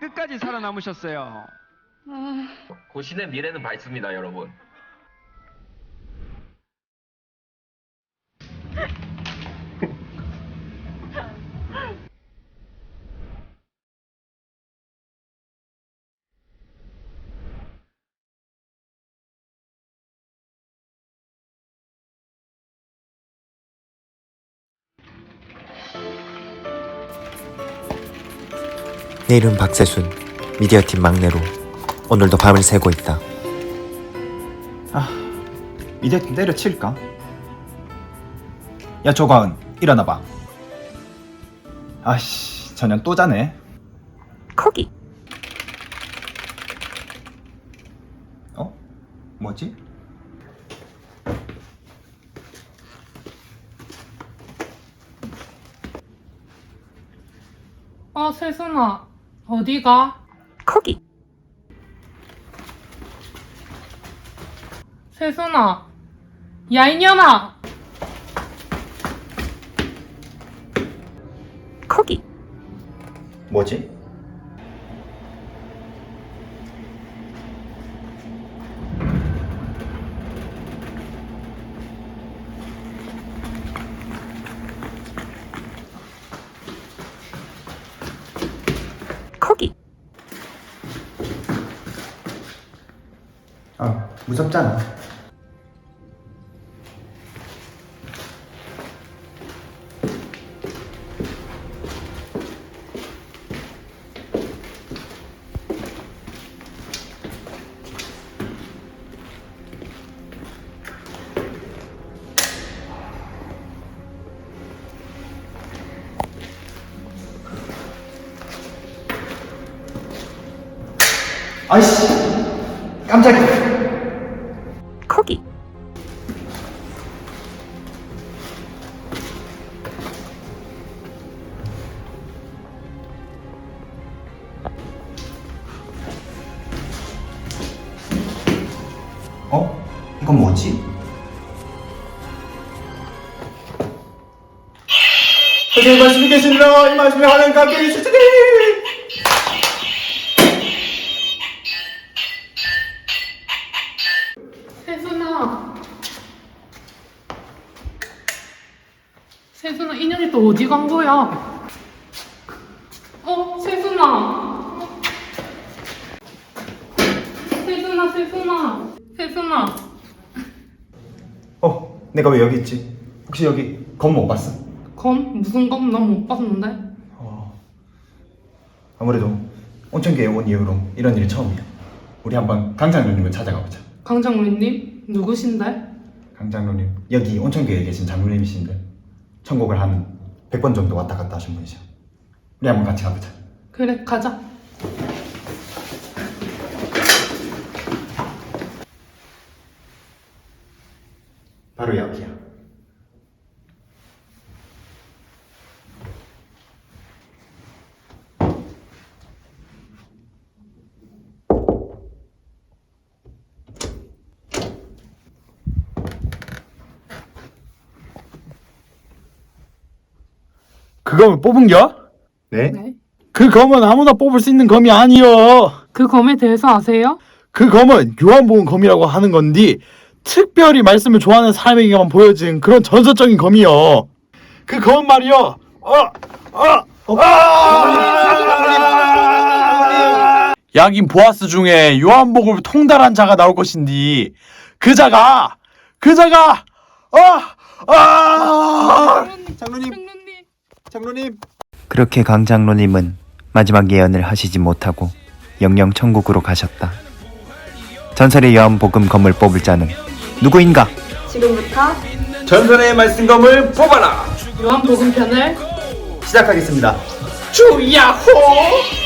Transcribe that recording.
끝까지 살아남으셨어요. 고신의 미래는 밝습니다, 여러분. 내 이름 박세순 미디어팀 막내로 오늘도 밤을 새고 있다 아, 이제 때려칠까? 야, 조가은, 일어나봐. 아씨, 저년 또 자네. 거기 어? 뭐지? 어, 세순아, 어디가? 거기 세순아, 야, 이년아! 거기 뭐지? 거기 아, 무섭잖아. 아이씨, 깜짝이야. 거기 어? 이건 뭐지? 선생님 말씀이 계십니다. 이 말씀에 하는 감격이 주시니. 인연이 또 어디 간 거야? 어, 세순아. 세순아, 세순아. 세순아. 어, 내가 왜 여기 있지? 혹시 여기 검 못 봤어? 검? 무슨 검? 난 못 봤는데? 어, 아무래도 온천교에 온 이후로 이런 일이 처음이야. 우리 한번 강장로님을 찾아가 보자. 강장로님? 누구신데? 강장로님 여기 온천교에 계신 장로님이신데 천국을 한 100번 정도 왔다 갔다 하신 분이셔. 우리 한번 같이 가보자. 그래, 가자. 바로 여기야. 그 검을 뽑은 겨? 네? 네. 그 검은 아무나 뽑을 수 있는 검이 아니여. 그 검에 대해서 아세요? 그 검은 요한복음 검이라고 하는 건디 특별히 말씀을 좋아하는 사람에게만 보여진 그런 전설적인 검이여. 그 검은 말이여. 어, 어, 아! 야긴 보아스 중에 요한복음을 통달한 자가 나올 것인디 그 자가 그 자가 어, 아! 장로님, 장로님. 그렇게 강 장로님은 마지막 예언을 하시지 못하고 영영 천국으로 가셨다 전설의 요한복음 검을 뽑을 자는 누구인가? 지금부터 전설의 말씀 검을 뽑아라. 요한복음 편을 시작하겠습니다. 주야호!